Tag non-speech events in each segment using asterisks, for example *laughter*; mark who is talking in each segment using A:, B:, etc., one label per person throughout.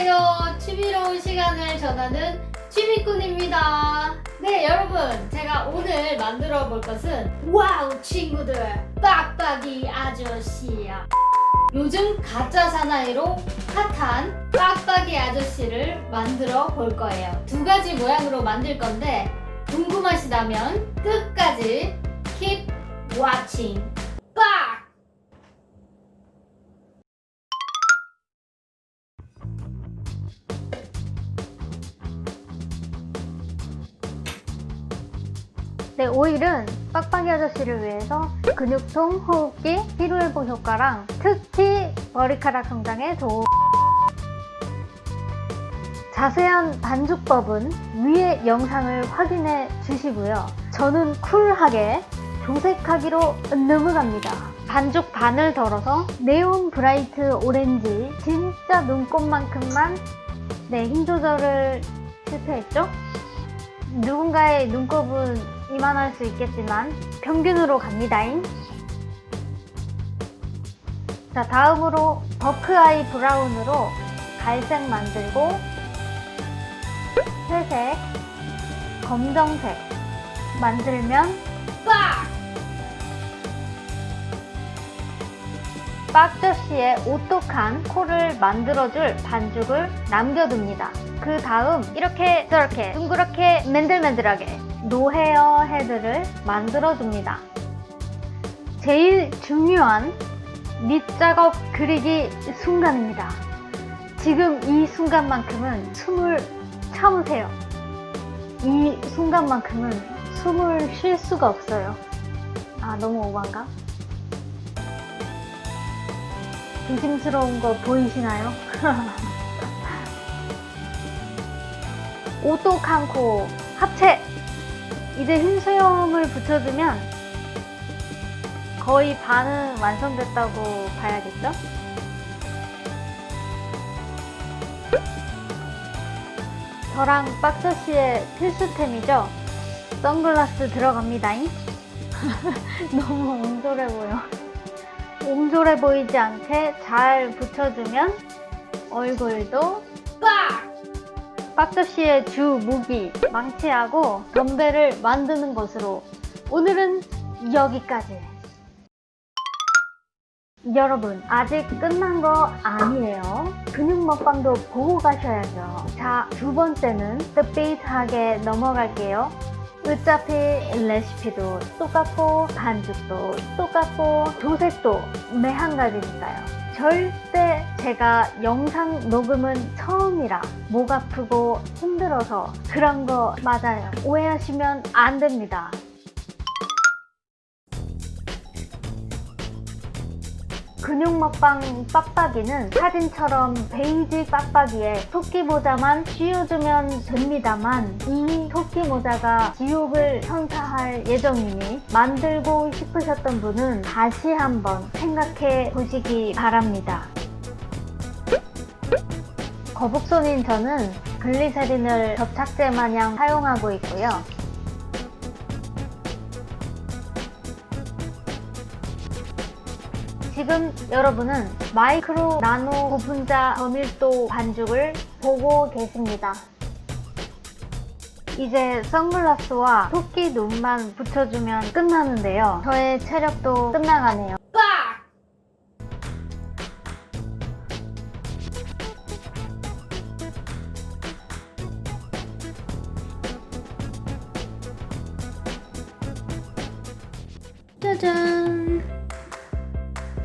A: 안녕하세요. 취미로운 시간을 전하는 취미꾼입니다. 네, 여러분. 제가 오늘 만들어 볼 것은 와우 친구들 빡빡이 아저씨야. 요즘 가짜 사나이로 핫한 빡빡이 아저씨를 만들어 볼 거예요. 두 가지 모양으로 만들 건데 궁금하시다면 끝까지 keep watching.
B: 네, 오일은 빡빡이 아저씨를 위해서 근육통, 호흡기, 피로회복 효과랑 특히 머리카락 성장에 도움. 자세한 반죽법은 위의 영상을 확인해 주시고요. 저는 쿨하게 조색하기로 넘어갑니다. 반죽 반을 덜어서 네온 브라이트 오렌지 진짜 눈곱만큼만 네, 힘 조절을 실패했죠? 누군가의 눈곱은 이만할 수 있겠지만 평균으로 갑니다잉. 자 다음으로 버크아이 브라운으로 갈색 만들고 회색, 검정색 만들면 빡저씨의 오똑한 코를 만들어줄 반죽을 남겨둡니다. 그 다음 이렇게 저렇게 둥그렇게 맨들맨들하게 노헤어 헤드를 만들어줍니다. 제일 중요한 밑작업 그리기 순간입니다. 지금 이 순간만큼은 숨을 참으세요. 이 순간만큼은 숨을 쉴 수가 없어요. 아, 너무 오반가? 조심스러운 거 보이시나요? 오똑한 코 합체! 이제 흰 수염을 붙여주면 거의 반은 완성됐다고 봐야겠죠? 저랑 박서씨의 필수템이죠? 선글라스 들어갑니다잉? *laughs* 너무 옹졸해 보여. 옹졸해 보이지 않게 잘 붙여주면 얼굴도
A: 빡!
B: 박서씨의 주 무기 망치하고 덤벨을 만드는 것으로 오늘은 여기까지. 여러분 아직 끝난 거 아니에요. 근육 먹방도 보고 가셔야죠. 자 두 번째는 스피드하게 넘어갈게요 어차피 레시피도 똑같고 반죽도 똑같고 조색도 매한 가지니까요 절대 제가 영상 녹음은 처음이라 목 아프고 힘들어서 그런 거 맞아요. 오해하시면 안 됩니다. 근육 먹방 빡빡이는 사진처럼 베이직 빡빡이에 토끼 모자만 씌워주면 됩니다만 이 토끼 모자가 지옥을 선사할 예정이니 만들고 싶으셨던 분은 다시 한번 생각해 보시기 바랍니다. 거북손인 저는 글리세린을 접착제 마냥 사용하고 있고요. 지금 여러분은 마이크로 나노 고분자 저밀도 반죽을 보고 계십니다. 이제 선글라스와 토끼 눈만 붙여주면 끝나는데요. 저의 체력도 끝나가네요.
A: 빡! 짜잔.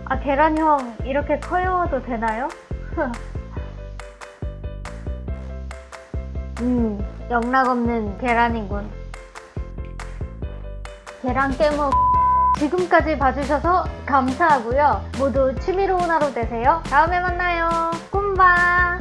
B: 아, 계란 형 이렇게 커요도 되나요? *laughs* 음, 영락없는 계란이군. 계란 깨먹. 지금까지 봐주셔서 감사하고요. 모두 취미로운 하루 되세요. 다음에 만나요. 꿈바.